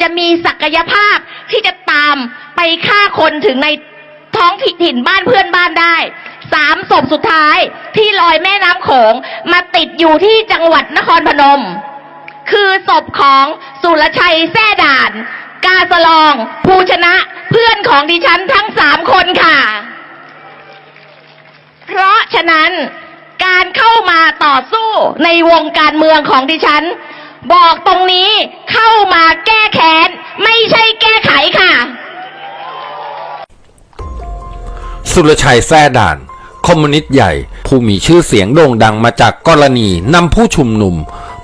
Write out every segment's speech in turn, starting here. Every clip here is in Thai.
จะมีศักยภาพที่จะตามไปฆ่าคนถึงในท้องถิ่นบ้านเพื่อนบ้านได้สามศพสุดท้ายที่ลอยแม่น้ำโขงมาติดอยู่ที่จังหวัดนครพนม คือศพของสุรชัยแซ่ด่าน กาสลอง ภูชนะเพื่อนของดิฉันทั้งสามคนค่ะ เพราะฉะนั้นการเข้ามาต่อสู้ในวงการเมืองของดิฉัน บอกตรงนี้เข้ามา สุรชัยแซ่ด่าน คอมมิวนิสต์ใหญ่ ผู้มีชื่อเสียงโด่งดังมาจากกรณีนำผู้ชุมนุม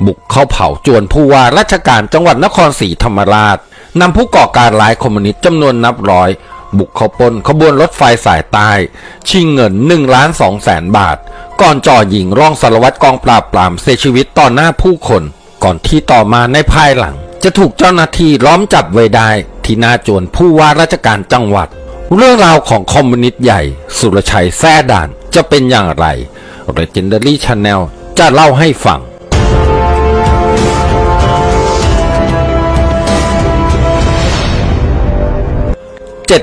บุกเข้าเผาจวนผู้ว่าราชการจังหวัดนครศรีธรรมราชนำผู้ก่อการร้ายคอมมิวนิสต์จำนวนนับร้อย บุกเข้าปนขบวนรถไฟสายใต้ ชิงเงิน1ล้าน2แสนบาท ก่อนจ่อยิงร่องสารวัตรกองปราบปรามเสียชีวิตต่อหน้าผู้คน ก่อนที่ต่อมาในภายหลัง จะถูกเจ้าหน้าที่ล้อมจับไว้ได้ที่หน้าจวนผู้ว่าราชการจังหวัด เรื่องราวของคอมมิวนิสต์ใหญ่ สุรชัยแซ่ด่านจะเป็นอย่างไร Legendary Channel จะเล่าให้ฟัง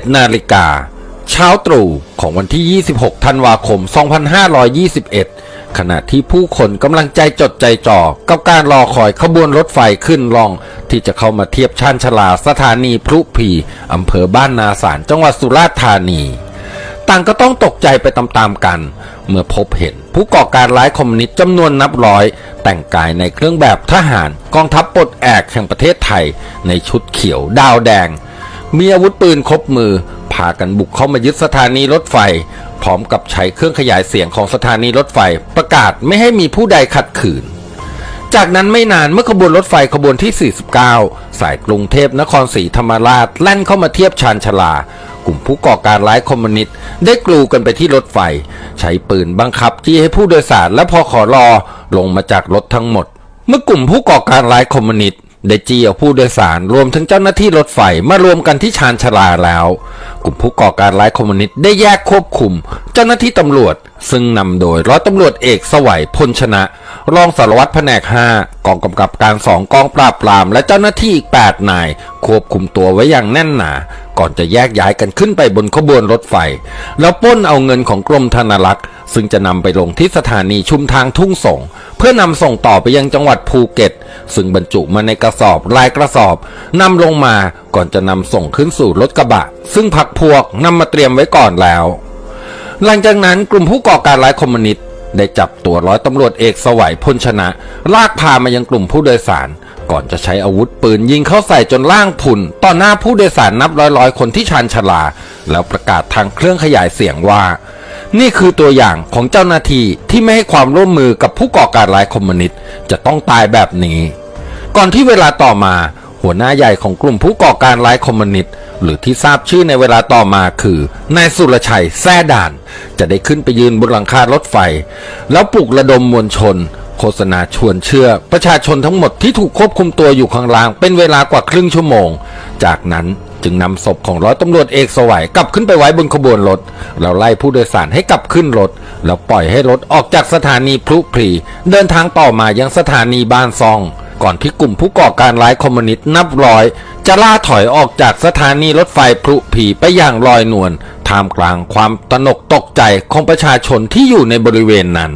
7นาฬิกา เช้าตรู่ของวันที่ 26 ธันวาคม 2521 ขณะที่ผู้คนกำลังใจจดใจจ่อกับการรอคอยขบวนรถไฟขึ้นลอง ที่จะเข้ามาเทียบชานชาลาสถานีพรุพีอำเภอบ้านนาสารจังหวัดสุราษฎร์ธานี ต่างก็ต้องตกใจไปตามๆกัน เมื่อพบเห็น ผู้ก่อการร้ายคอมมิวนิสต์จำนวนนับร้อย แต่งกายในเครื่องแบบทหารกองทัพปลดแอกแห่งประเทศไทย ในชุดเขียวดาวแดง มีอาวุธปืนครบมือ พากันบุกเข้ามายึดสถานีรถไฟ พร้อมกับใช้เครื่องขยายเสียงของสถานีรถไฟ ประกาศไม่ให้มีผู้ใดขัดขืน จากนั้นไม่นานเมื่อขบวนรถไฟขบวนที่ 49 สายกรุงเทพนครศรีธรรมราชแล่นเข้ามาเทียบชานชลา กลุ่มผู้ก่อการร้ายคอมมิวนิสต์ได้กลูกันไปที่รถไฟ ใช้ปืนบังคับจี้ให้ผู้โดยสารและพอขอรอลงมาจากรถทั้งหมด เมื่อกลุ่มผู้ก่อการร้ายคอมมิวนิสต์ ได้จี้เอาผู้โดยสารรวมถึงเจ้าหน้าที่รถไฟมารวมกันที่ชานชาลาแล้ว กลุ่มผู้ก่อการร้ายคอมมิวนิสต์ได้แยกควบคุม เจ้าหน้าที่ตำรวจ ซึ่งนำโดยร้อยตำรวจเอกสวัยพลชนะ รองสารวัตรแผนก 5 กองกำกับการสองกองปราบปราม และเจ้าหน้าที่อีก 8 นาย ควบคุมตัวไว้อย่างแน่นหนา ก่อนจะแยกย้ายกันขึ้นไปบนขบวนรถไฟ แล้วปล้นเอาเงินของกรมธนารักษ์ ซึ่งจะนำไปลงที่สถานีชุมทางทุ่งส่ง เพื่อนำส่งต่อไปยังจังหวัดภูเก็ต ซึ่งบรรจุมาในกระสอบลายกระสอบนำลงมาก่อนจะนำส่งขึ้นสู่รถกระบะ ซึ่งพักพวกนำมาเตรียมไว้ก่อนแล้ว หลังจากนั้นกลุ่มผู้ก่อการร้ายคอมมิวนิสต์ได้จับตัวร้อยตำรวจเอกสวัยพลชนะ ลากพามายังกลุ่มผู้โดยสาร ก่อนจะใช้อาวุธปืนยิงเข้าใส่จนล่างพุนต่อหน้าผู้โดยสารนับร้อยร้อยๆคนที่ชานชลา แล้วประกาศทางเครื่องขยายเสียงว่า นี่คือตัวอย่างของเจ้าหน้าที่ที่ไม่ให้ความร่วมมือกับผู้ก่อการร้ายคอมมิวนิสต์จะต้องตายแบบนี้ ก่อนที่เวลาต่อมา หัวหน้าใหญ่ของกลุ่มผู้ก่อการร้ายคอมมิวนิสต์หรือที่ทราบชื่อในเวลาต่อมาคือนายสุรชัยแซ่ด่าน จะได้ขึ้นไปยืนบนหลังคารถไฟ แล้วปลุกระดมมวลชน โฆษณาชวนเชื่อ ประชาชนทั้งหมดที่ถูกควบคุมตัวอยู่ข้างล่างเป็นเวลากว่าครึ่งชั่วโมง จากนั้น จึงนำศพของร้อยตำรวจเอกสวัยกลับขึ้นไปไว้บนขบวนรถแล้วไล่ผู้โดยสารให้กลับขึ้นรถ แล้วปล่อยให้รถออกจากสถานีพลุพรีเดินทางต่อมายังสถานีบ้านซอง ก่อนที่กลุ่มผู้ก่อการร้ายคอมมิวนิสต์นับร้อย จะล่าถอยออกจากสถานีรถไฟพลุผีไปอย่างลอยนวลท่ามกลางความตนกตกใจของประชาชนที่อยู่ในบริเวณนั้น